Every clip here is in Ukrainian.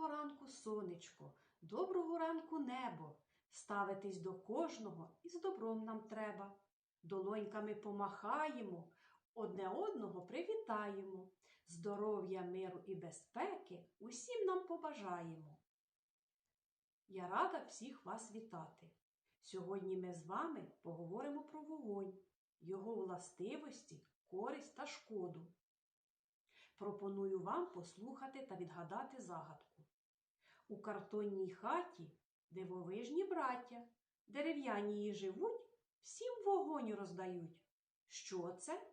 Доброго ранку, сонечко, доброго ранку небо. Ставитись до кожного і з добром нам треба. Долоньками помахаємо, одне одного привітаємо. Здоров'я, миру і безпеки усім нам побажаємо. Я рада всіх вас вітати. Сьогодні ми з вами поговоримо про вогонь, його властивості, користь та шкоду. Пропоную вам послухати та відгадати загадку. У картонній хаті дивовижні браття, дерев'яні її живуть, всім вогонь роздають. Що це?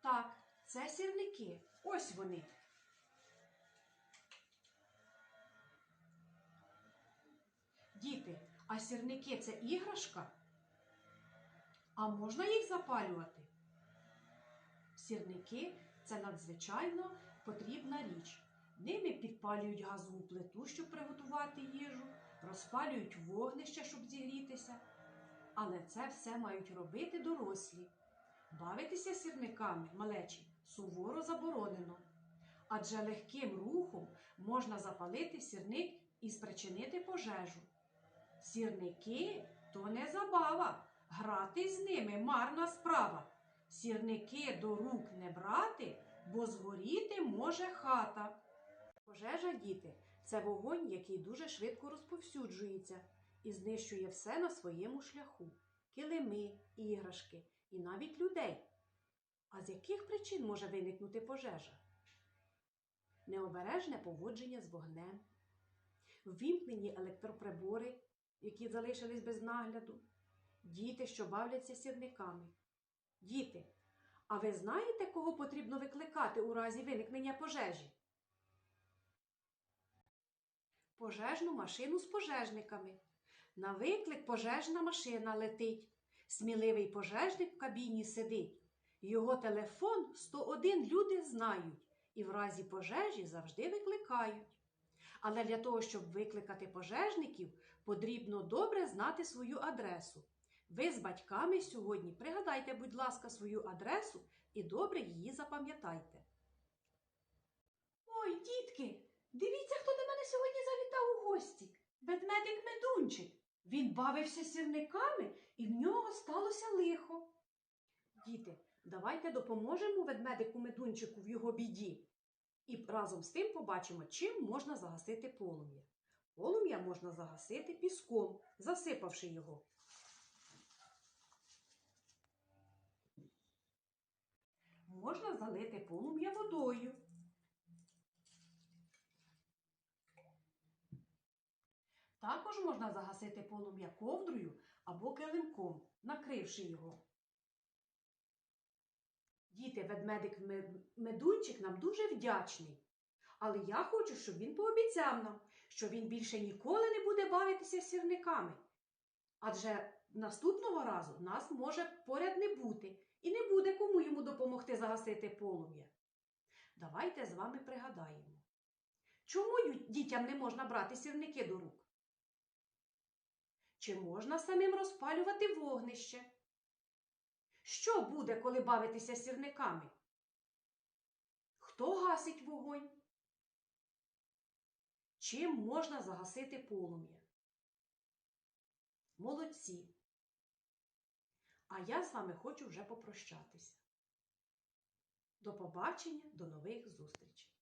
Так, це сірники. Ось вони. Діти, а сірники це іграшка? А можна їх запалювати? Сірники це надзвичайно потрібна річ. Ними підпалюють газову плиту, щоб приготувати їжу, розпалюють вогнище, щоб зігрітися. Але це все мають робити дорослі. Бавитися сірниками, малечі, суворо заборонено. Адже легким рухом можна запалити сірник і спричинити пожежу. Сірники то не забава, грати з ними марна справа. Сірники до рук не брати, бо згоріти може хата. Пожежа, діти, це вогонь, який дуже швидко розповсюджується і знищує все на своєму шляху килими, іграшки і навіть людей. А з яких причин може виникнути пожежа? Необережне поводження з вогнем, ввімкнені електроприбори, які залишились без нагляду, діти, що бавляться сірниками. Діти, а ви знаєте, кого потрібно викликати у разі виникнення пожежі? Пожежну машину з пожежниками. На виклик пожежна машина летить. Сміливий пожежник в кабіні сидить. Його телефон 101 люди знають і в разі пожежі завжди викликають. Але для того, щоб викликати пожежників, потрібно добре знати свою адресу. Ви з батьками сьогодні пригадайте, будь ласка, свою адресу і добре її запам'ятайте. Ой, дивіться, хто до мене сьогодні завітав у гості. Ведмедик медунчик. Він бавився сірниками і в нього сталося лихо. Діти, давайте допоможемо ведмедику медунчику в його біді. І разом з тим побачимо, чим можна загасити полум'я. Полум'я можна загасити піском, засипавши його. Можна залити полум'я водою. Також можна загасити полум'я ковдрою або килимком, накривши його. Діти, ведмедик медунчик нам дуже вдячний. Але я хочу, щоб він пообіцяв нам, що він більше ніколи не буде бавитися сірниками. Адже наступного разу нас може поряд не бути і не буде кому йому допомогти загасити полум'я. Давайте з вами пригадаємо, чому дітям не можна брати сірники до рук? Чи можна самим розпалювати вогнище? Що буде, коли бавитися сірниками? Хто гасить вогонь? Чим можна загасити полум'я? Молодці! А я з вами хочу вже попрощатися. До побачення, до нових зустрічей!